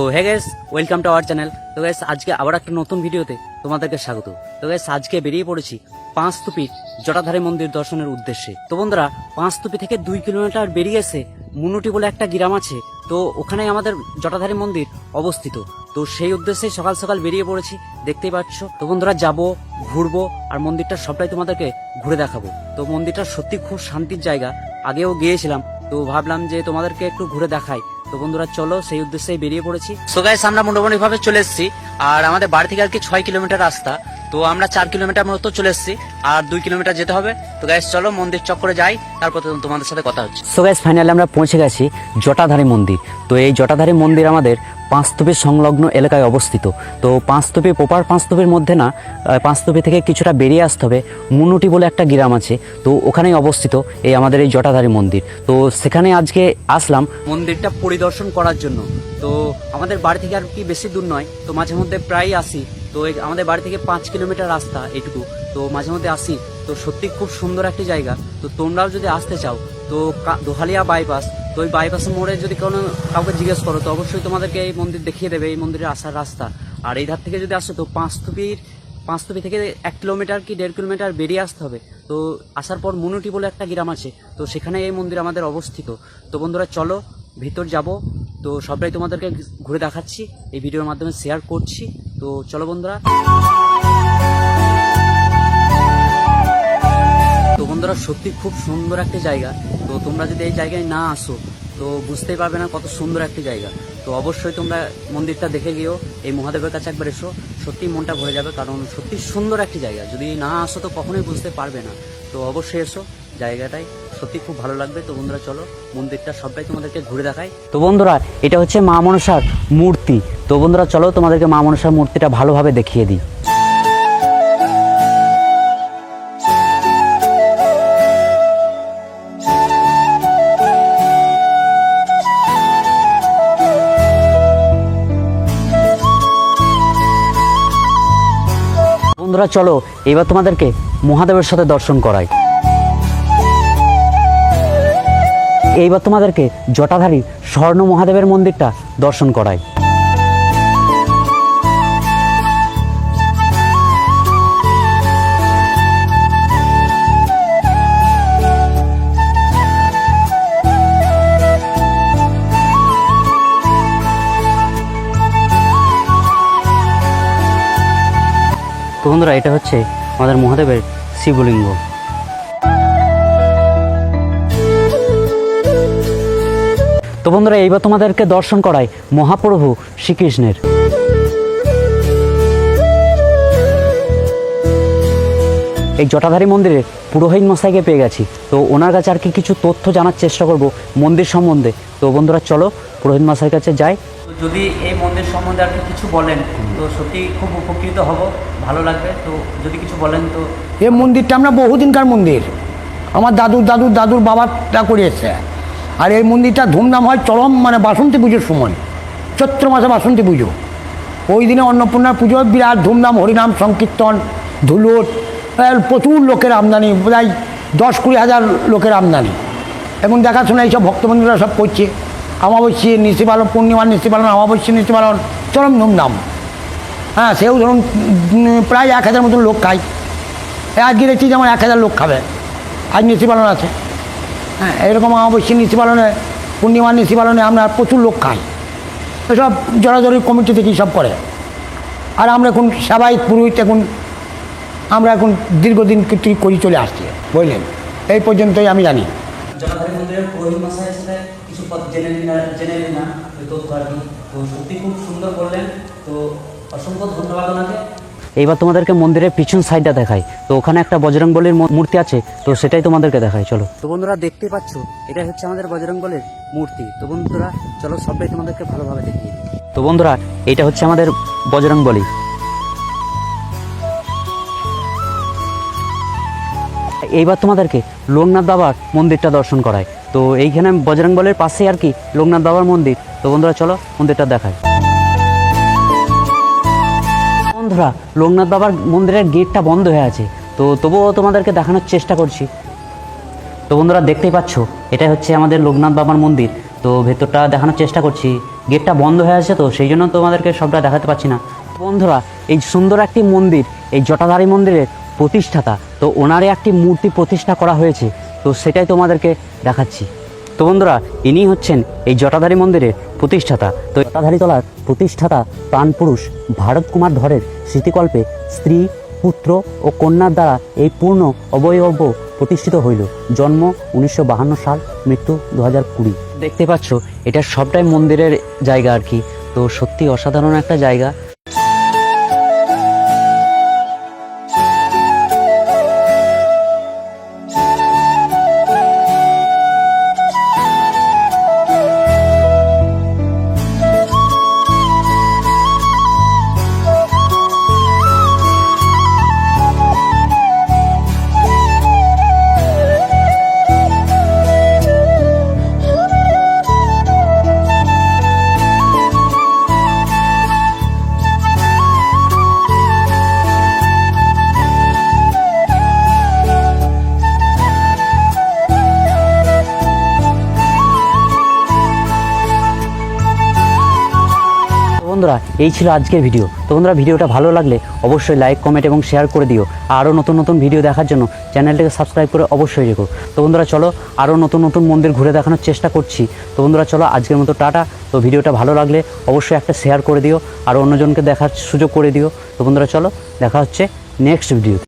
তো hey guys welcome to our channel তো guys আজকে আবার একটা নতুন ভিডিওতে তোমাদেরকে স্বাগত। তো গেস আজকে বেরিয়ে পড়েছি পাঁচতুপি জটাধারী মন্দির দর্শনের উদ্দেশ্যে। তো বন্ধুরা, পাঁচতুপি থেকে দুই কিলোমিটার বেরিয়ে এসে মুনুটি বলে একটা গ্রাম আছে। তো ওখানে আমাদের জটাধারী মন্দির অবস্থিত। তো সেই উদ্দেশ্যে সকাল সকাল বেরিয়ে পড়েছি, দেখতেই পাচ্ছ। তো বন্ধুরা, যাব, ঘুরবো, আর মন্দিরটা সবটাই তোমাদেরকে ঘুরে দেখাবো। তো মন্দিরটা সত্যি খুব শান্তির জায়গা। আগেও গিয়েছিলাম, তো ভাবলাম যে তোমাদেরকে একটু ঘুরে দেখাই। তো বন্ধুরা চলো সেই উদ্দেশ্যে বেরিয়ে পড়েছি। সো গাইস আমরা মোটামুটি ভাবে চলে এসেছি আর আমাদের বাড়ি থেকে আর কি ছয় কিলোমিটার রাস্তা। তো আমরা চার কিলোমিটার মতো চলে এসেছি আর দুই কিলোমিটার যেতে হবে। তো গাইস চলো মন্দির চক্করে যাই তারপর তোমাদের সাথে কথা হচ্ছে। সো গাইস ফাইনালি আমরা পৌঁছে গেছি জটাধারী মন্দির। তো এই জটাধারী মন্দির আমাদের পাঁচস্তূপের সংলগ্ন এলাকায় অবস্থিত। তো পাঁচস্তূপে পোপার পাঁচস্তূপের মধ্যে না আহ, পাঁচস্তূপে থেকে কিছুটা বেরিয়ে আসতে হবে মুনুটি বলে একটা গ্রাম আছে। তো ওখানেই অবস্থিত এই আমাদের এই জটাধারী মন্দির। তো সেখানে আজকে আসলাম মন্দিরটা পরিদর্শন করার জন্য। তো আমাদের বাড়ি থেকে আর কি বেশি দূর নয় তো মাঝে মধ্যে প্রায় আসি। তো আমাদের বাড়ি থেকে পাঁচ কিলোমিটার রাস্তা এটুকু। তো মাঝে মধ্যে আসি। তো সত্যি খুব সুন্দর একটি জায়গা। তো তোমরাও যদি আসতে চাও তো দোহালিয়া বাইপাস তো ওই বাইপাসের মোড়ে যদি কোনো কাউকে জিজ্ঞেস করো, তো অবশ্যই তোমাদেরকে এই মন্দির দেখিয়ে দেবে, এই মন্দিরে আসার রাস্তা। আর এই ধার থেকে যদি আসো, তো পাঁচতুপির পাঁচতুপি থেকে এক কিলোমিটার কি দেড় কিলোমিটার বেরিয়ে আসতে হবে? তো আসার পর মুনুটি বলে একটা গ্রাম আছে, তো সেখানে এই মন্দির আমাদের অবস্থিত। তো বন্ধুরা, চলো ভিতর যাব। তো সবটাই তোমাদেরকে ঘুরে দেখাচ্ছি, এই ভিডিওর মাধ্যমে শেয়ার করছি। তো চলো বন্ধুরা। তো বন্ধুরা, সত্যি খুব সুন্দর একটি জায়গা। তো তোমরা যদি এই জায়গায় না আসো, তো বুঝতেই পারবে না কত সুন্দর একটি জায়গা। তো অবশ্যই তোমরা মন্দিরটা দেখে গিয়েও এই মহাদেবের কাছে একবার এসো। সত্যি মনটা ভরে যাবে, কারণ সত্যি সুন্দর একটি জায়গা। যদি না আসো, তো কখনোই বুঝতে পারবে না। তো অবশ্যই এসো, জায়গাটাই সত্যি খুব ভালো লাগবে। তো বন্ধুরা, চলো মন্দিরটা সবটাই তোমাদেরকে ঘুরে দেখাই। তো বন্ধুরা, এটা হচ্ছে মা মনসার মূর্তি। তো বন্ধুরা, চলো তোমাদেরকে মা মনসার মূর্তিটা ভালোভাবে দেখিয়ে দিই। বন্ধুরা, চলো এবার তোমাদেরকে মহাদেবের সাথে দর্শন করাই। এইবার তোমাদেরকে জটাধারী স্বর্ণ মহাদেবের মন্দিরটা দর্শন করাই। তো বন্ধুরা, এটা হচ্ছে আমাদের মহাদেবের শিবলিঙ্গ। তো বন্ধুরা, এইবার তোমাদেরকে দর্শন করায় মহাপ্রভু শ্রীকৃষ্ণের। এই জটাধারী মন্দিরে পুরোহিত মশাইকে পেয়ে গেছি। তো ওনার কাছে আর কি কিছু তথ্য জানার চেষ্টা করব মন্দির সম্বন্ধে। তো বন্ধুরা, চলো পুরোহিত মশাইয়ের কাছে যাই। যদি এই মন্দির সম্বন্ধে আর কিছু বলেন, তো সত্যি খুব উপকৃত হব, ভালো লাগবে। তো যদি কিছু বলেন, তো এই মন্দিরটা আমরা বহুদিনকার মন্দির। আমার দাদুর দাদুর দাদুর বাবাটা করিয়েছে। আর এই মন্দিরটা ধুমধাম হয় চরম মানে বাসন্তী পুজোর সময়। চৈত্র মাসে বাসন্তী পুজো। ওই দিনে অন্নপূর্ণার পুজো, বিরাট ধুমধাম, হরিনাম, সংকীর্তন ধুলোট প্রচুর লোকের আমদানি, প্রায় দশ কুড়ি হাজার লোকের আমদানি। এবং দেখাশোনা এইসব ভক্তবন্ধুরা সব করছে। অমাবস্যে পূর্ণিমার নিশি পালন, অমাবস্যে, নিশি পালন, চরম ধুমধাম। হ্যাঁ সেও ধরুন প্রায় এক হাজার মতন লোক খায়। আজকে দেখছি যেমন এক হাজার লোক খাবে। আজ নিশি পালন আছে। হ্যাঁ এরকম অবশ্যই নিশি পালনে পূর্ণিমার নিশি পালনে আমরা প্রচুর লোক খাই। এসব জড়াজড়ি কমিটি থেকেই সব করে। আর আমরা এখন সবাই পুরোহিত এখন, আমরা এখন দীর্ঘদিন থেকে করি চলে আসছি। বুঝলেন? এই পর্যন্তই আমি জানি। জগন্নাথ মন্দিরের পুরোহিত মশাইয়ের সাথে কিছু পদ জেনে নিন জেনে নিলাম ওই তথ্য আর কি। তো সত্যি খুব সুন্দর বললেন তো অসংখ্য ধন্যবাদ ওনাকে। এইবার তোমাদেরকে মন্দিরের পিছন সাইডটা দেখাই। তো ওখানে একটা বজরং বলির মূর্তি আছে তো সেটাই তোমাদেরকে দেখাই চলো। তো বন্ধুরা দেখতে পাচ্ছ এটা হচ্ছে আমাদের বজরং বলির মূর্তি। তো বন্ধুরা চলো সবটাই তোমাদেরকে ভালোভাবে দেখিয়ে দিই। তো বন্ধুরা এটা হচ্ছে আমাদের বজরং বলি এইবার তোমাদেরকে লোকনাথ বাবার মন্দিরটা দর্শন করায় তো এইখানে বজরং বলের পাশে আর কি লোকনাথ বাবার মন্দির। তো বন্ধুরা, চলো মন্দিরটা দেখায় বন্ধুরা, লোকনাথ বাবার মন্দিরের গেটটা বন্ধ হয়ে আছে। তো তবুও তোমাদেরকে দেখানোর চেষ্টা করছি। তো বন্ধুরা, দেখতেই পাচ্ছ, এটাই হচ্ছে আমাদের লোকনাথ বাবার মন্দির। তো ভেতরটা দেখানোর চেষ্টা করছি। গেটটা বন্ধ হয়ে আছে তো, সেই জন্য তোমাদেরকে সবটা দেখাতে পারছি না। বন্ধুরা, এই সুন্দর একটি মন্দির, এই জটাধারী মন্দিরের প্রতিষ্ঠাতা। তো ওনারই একটি মূর্তি প্রতিষ্ঠা করা হয়েছে। তো সেটাই তোমাদেরকে দেখাচ্ছি। তো বন্ধুরা, ইনি হচ্ছেন এই জটাধারী মন্দিরের প্রতিষ্ঠাতা। তো জটাধারী তলার প্রতিষ্ঠাতা প্রাণপুরুষ ভারত কুমার ধরের স্মৃতিকল্পে স্ত্রী, পুত্র ও কন্যার দ্বারা এই পূর্ণ অবয়ব প্রতিষ্ঠিত হইল। জন্ম উনিশশো সাল, মৃত্যু দু কুড়ি। দেখতে পাচ্ছ, এটা সবটাই মন্দিরের জায়গা আর কি। তো সত্যি অসাধারণ একটা জায়গা। বন্ধুরা, এই ছিল আজকের ভিডিও তো বন্ধুরা ভিডিওটা ভালো লাগলে অবশ্যই লাইক কমেন্ট এবং শেয়ার করে দিও। আরও নতুন নতুন ভিডিও দেখার জন্য চ্যানেলটাকে সাবস্ক্রাইব করে অবশ্যই রেখো। তো বন্ধুরা, চলো আরও নতুন নতুন মন্দির ঘুরে দেখানোর চেষ্টা করছি। তো বন্ধুরা, চলো আজকের মতো টাটা। তো ভিডিওটা ভালো লাগলে অবশ্যই একটা শেয়ার করে দিও। আর অন্যজনকে দেখার সুযোগ করে দিও। তো বন্ধুরা, চলো দেখা হচ্ছে নেক্সট ভিডিও